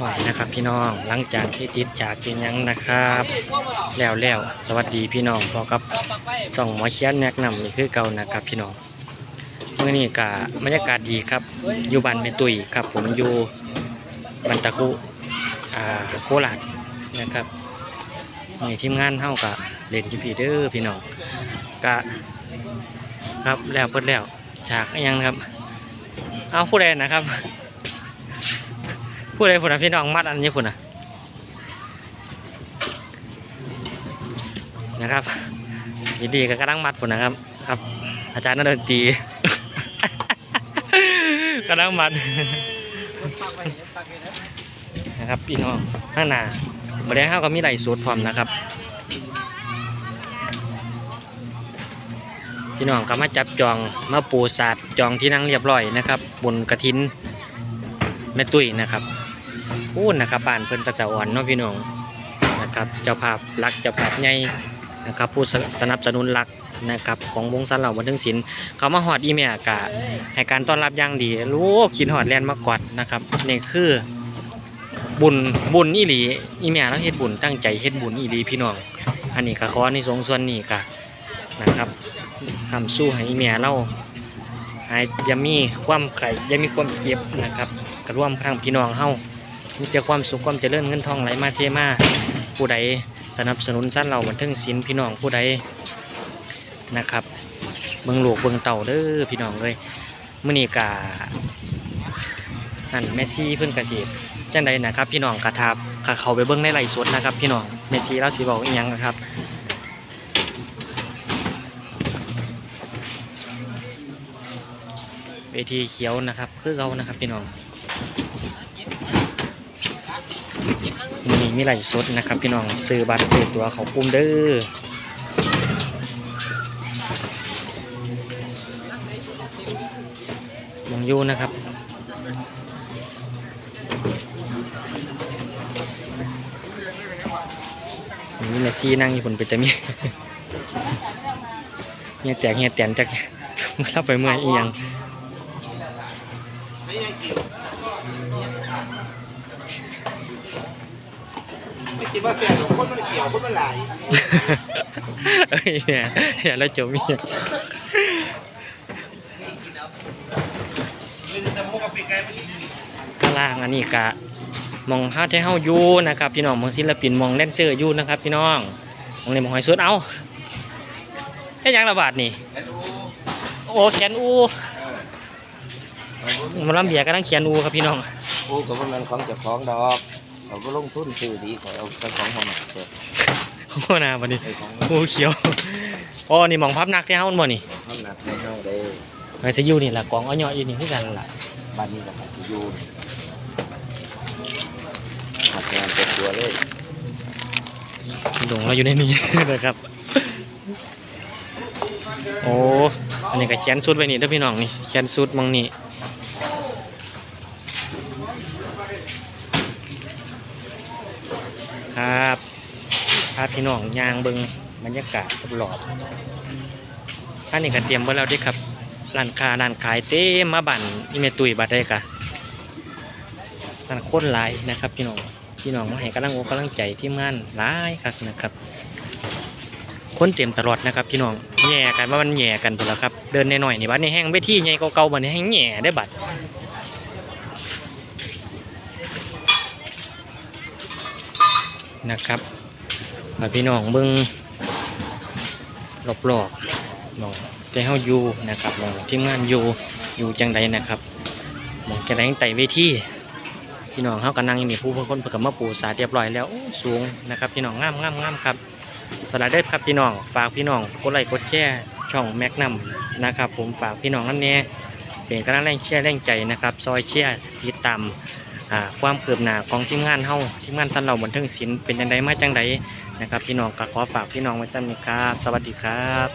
หวนะครับพี่น้องหลังจากที่ติดจากกินยังนะครับ แล้วแล้วสวัสดีพี่น้องพอกับส่องหมอเชียนแนะนำนี่คือเก่านะครับพี่น้องเมื่อนี้กะบรรยากาศดีครับอยู่บ้านแม่ตุยครับ ผมอยู่บันตะคุอ่าโคราชนะครับนี่ทีมงานเฮากะเล่นที่พีเด้อพี่น้องกะครับแล้วเพิ่แล้วฉากยังครับ เอาผู้ใดนะครับ ผู้ใดผู้นั้นพี่น้องมัดอันนี้ผู้น่ะนะครับยินดีกับกำลังมัดผู้นะครับ ครับ อาจารย์นักดนตรีกำลังมัดนะครับพี่น้องข้างหน้าบริเวณข้าก็มีไหลฟ์สดพร้อมนะครับ พี่น้องก็มาจับจองมาปูศาสตร์จองที่นั่งเรียบร้อยนะครับ บนกระถิน แม่ตุ้ยนะครับพูดนะครับบ้านเพิ่นกระสะอ่อนเนาะพี่น้องนะครับเจ้าภาพรักเจ้าภาพใหญ่นะครับผู้สนับสนุนหลักนะครับของวงสันเหล่าบันเทิงศิลป์เขามาหอดอีเมลกะให้การต้อนรับอย่างดีลูกขินหอดแลนมากอดนะครับนี่คือบุญบุญอีหลีอีเมลเราเฮ็ดบุญตั้งใจเฮ็ดบุญอีหลีพี่น้อง อันนี้ก็ขอในสงส่วนนี้กะนะครับคำสู้ให้อีเมียเราหายอยังมีความไข่ยังมีความเจ็บนะครับ กระร่วมทางพี่น้องเฮามีแต่ความสุขความเจริญเงินทองไหลมาเทมาผู้ใดสนับสนุนสั้นเราบันเทิงศิลพี่น้องผู้ใดนะครับเบิ่งลูกเบิ่งเต่าเด้อพี่น้องเลยมื้อนี้กะนั่นเมซี่เพิ่นกระสิจังใดนะครับ พี่น้องกระทับกะเขาไปเบิ่งในไหลสดนะครับ พี่น้องเมซี่เราสิบอกอีหยังนะครับเวทีเขียวนะครับ คือเรานะครับพี่น้อง มีมีไหลฟ์สดนะครับ พี่น้องซื้อบัตรซื้อตัวเขาปุ่มเด้อมองอยู่นะครับมีเมซี่นั่งอยู่บนเป็นจะมีเฮียแตกเฮียแตนจักเราไปเมื่อยอีหยัง ไม่ยังกินไม่คิดว่าเสียหรอกคนมันเขียวคนมันหลายเอ้ยเนี่ยเนี่ยแล้วจมมียไม่ได้ทำมุกกับปีกไก่ไม่ได้ข้างล่างอันนี้กะมองภาพที่เฮาอยู่นะครับพี่น้องมองศิลปินมองแดนเซอร์อยู่นะครับพี่น้องมองในมองหอยสุดเอาแค่ยังระบาดนี่โอ้แขนอูมันลำเบียร์กำลังเขียนอูครับพี่น้องโอ้ก็บ่แมันของเจ้าของดอก เขาบ่ลงทุนซื้อดีขอยเอาเจ้าของเฮาน่ะเปิดโอ้นาวันนี้ไอ้ของอูเขียวอ๋อนี่มองพับนักที่เฮาบ่นี่เฮาหนักในเฮาได้ไปสิอยู่นี่ล่ะกองอ้อยๆอยู่นี่คือกันล่ะบ้านนี้ก็สิอยู่หัดงานเต็มตัวเลยหลงเราอยู่ในนี้ นะครับ โอ้อันนี้ก็เขียนสุดไว้นี่เด้อพี่น้องนี่เขียนสุดมองนี่ ครับพาพี่น้องยางเบิงบรรยากาศรอบท่านนี่ก็เตรียมไว้แล้วด้ครับร้านค้าร้านขายเต็มมาบั่นอีเมตุยบัดได้กะร้านคนหลายนะครับ พี่น้องพี่น้องมาให้กำลังอกกำลังใจทีมงานหลายครับนะครับ คนเต็มตลอดนะครับ พี่น้องแย่กันว่ามันแย่กันหมดแล้วครับ เดินหน่อยนี่บัดนี้แห้งไปที่ใหญ่เก่าๆบัดนี้แห้งแย่ได้บัด นะครับพี่น้องเบิ่งรอบๆมองแต่เฮาอยู่นะครับมองทีมงานอยู่อยู่จังใดนะครับมองจังใดไต่เวทีพี่น้องเขากำลังนี่ผู้เพื่อคนเพื่อมาปูสาเรียบร้อยแล้วสูงนะครับ พี่น้องงามงามงามครับสวัสดีครับพี่น้องฝากพี่น้องกดไลค์กดแชร์ช่องแม็กนัมนะครับ ผมฝากพี่น้องนั่นเนี่ยเป็นกำลังแรงแชร์แรงใจนะครับ ซอยแชร์ติดตาม ความเคืบหน้าของทีมงานเฮาทีมงานสันเราบันเทิงศิลป์เป็นยังไงมาจังไดนะครับ พี่น้องก็ขอฝากพี่น้องไว้จำนี้ครับ สวัสดีครับ